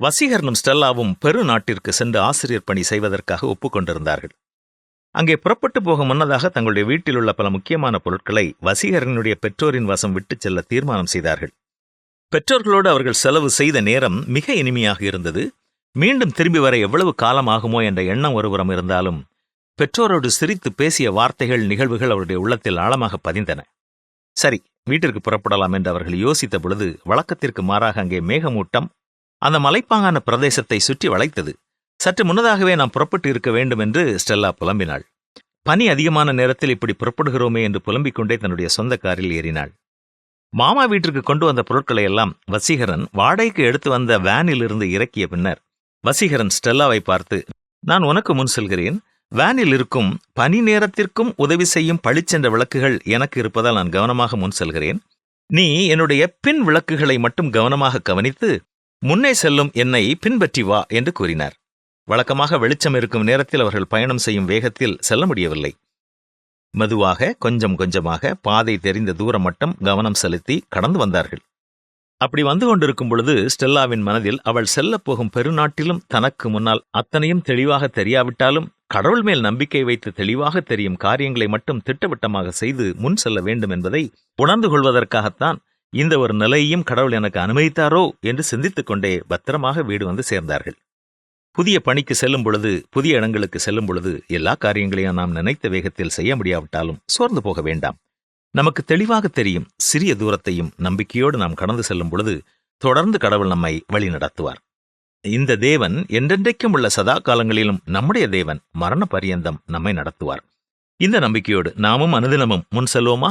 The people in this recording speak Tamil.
வசீகரனும் ஸ்டெல்லாவும் பெரு நாட்டிற்கு சென்று ஆசிரியர் பணி செய்வதற்காக ஒப்புக்கொண்டிருந்தார்கள். அங்கே புறப்பட்டு போக முன்னதாக தங்களுடைய வீட்டில் உள்ள பல முக்கியமான பொருட்களை வசீகரனுடைய பெற்றோரின் வசம் விட்டுச் செல்ல தீர்மானம் செய்தார்கள். பெற்றோர்களோடு அவர்கள் செலவு செய்த நேரம் மிக இனிமையாக இருந்தது. மீண்டும் திரும்பி வர எவ்வளவு காலம் ஆகுமோ என்ற எண்ணம் ஒருபுறம் இருந்தாலும் பெற்றோரோடு சிரித்து பேசிய வார்த்தைகள் நிகழ்வுகள் அவருடைய உள்ளத்தில் ஆழமாக பதிந்தன. சரி வீட்டிற்கு புறப்படலாம் என்று அவர்கள் யோசித்த பொழுது வழக்கத்திற்கு மாறாக அங்கே மேகமூட்டம் அந்த மலைப்பாங்கான பிரதேசத்தை சுற்றி வளைத்தது. சற்று முன்னதாகவே நாம் புறப்பட்டு இருக்க வேண்டும் என்று ஸ்டெல்லா புலம்பினாள். பனி அதிகமான நேரத்தில் இப்படி புறப்படுகிறோமே என்று புலம்பிக் கொண்டே தன்னுடைய சொந்த காரில் ஏறினாள். மாமா வீட்டிற்கு கொண்டு வந்த பொருட்களை எல்லாம் வசீகரன் வாடகைக்கு எடுத்து வந்த வேனில் இருந்து இறக்கிய பின்னர் வசீகரன் ஸ்டெல்லாவை பார்த்து நான் உனக்கு முன் செல்கிறேன். வேனில் இருக்கும் பனி நேரத்திற்கும் உதவி செய்யும் பளிச்சென்ற விளக்குகள் எனக்கு இருப்பதால் நான் கவனமாக முன் செல்கிறேன். நீ என்னுடைய பின் விளக்குகளை மட்டும் கவனமாக கவனித்து முன்னே செல்லும் என்னை பின்பற்றி வா என்று கூறினார். வழக்கமாக வெளிச்சம் இருக்கும் நேரத்தில் அவர்கள் பயணம் செய்யும் வேகத்தில் செல்ல முடியவில்லை. மெதுவாக கொஞ்சம் கொஞ்சமாக பாதை தெரிந்த தூரம் மட்டும் கவனம் செலுத்தி கடந்து வந்தார்கள். அப்படி வந்து கொண்டிருக்கும் பொழுது ஸ்டெல்லாவின் மனதில் அவள் செல்லப் போகும் பெருநாட்டிலும் தனக்கு முன்னால் அத்தனையும் தெளிவாக தெரியாவிட்டாலும் கடவுள் மேல் நம்பிக்கை வைத்து தெளிவாக தெரியும் காரியங்களை மட்டும் திட்டவட்டமாக செய்து முன் செல்ல வேண்டும் என்பதை உணர்ந்து கொள்வதற்காகத்தான் இந்த ஒரு நிலையையும் கடவுள் எனக்கு அனுமதித்தாரோ என்று சிந்தித்துக் கொண்டே பத்திரமாக வீடு வந்து சேர்ந்தார்கள். புதிய பணிக்கு செல்லும் பொழுது புதிய இடங்களுக்கு செல்லும் பொழுது எல்லா காரியங்களையும் நாம் நினைத்த வேகத்தில் செய்ய முடியாவிட்டாலும் சோர்ந்து போக வேண்டாம். நமக்கு தெளிவாக தெரியும் சிறிய தூரத்தையும் நம்பிக்கையோடு நாம் கடந்து செல்லும் பொழுது தொடர்ந்து கடவுள் நம்மை வழி நடத்துவார் இந்த தேவன் என்றென்றைக்கும் உள்ள சதா காலங்களிலும் நம்முடைய தேவன் மரண பரியந்தம் நம்மை நடத்துவார். இந்த நம்பிக்கையோடு நாமும் அனுதினமும் முன் செல்வோமா?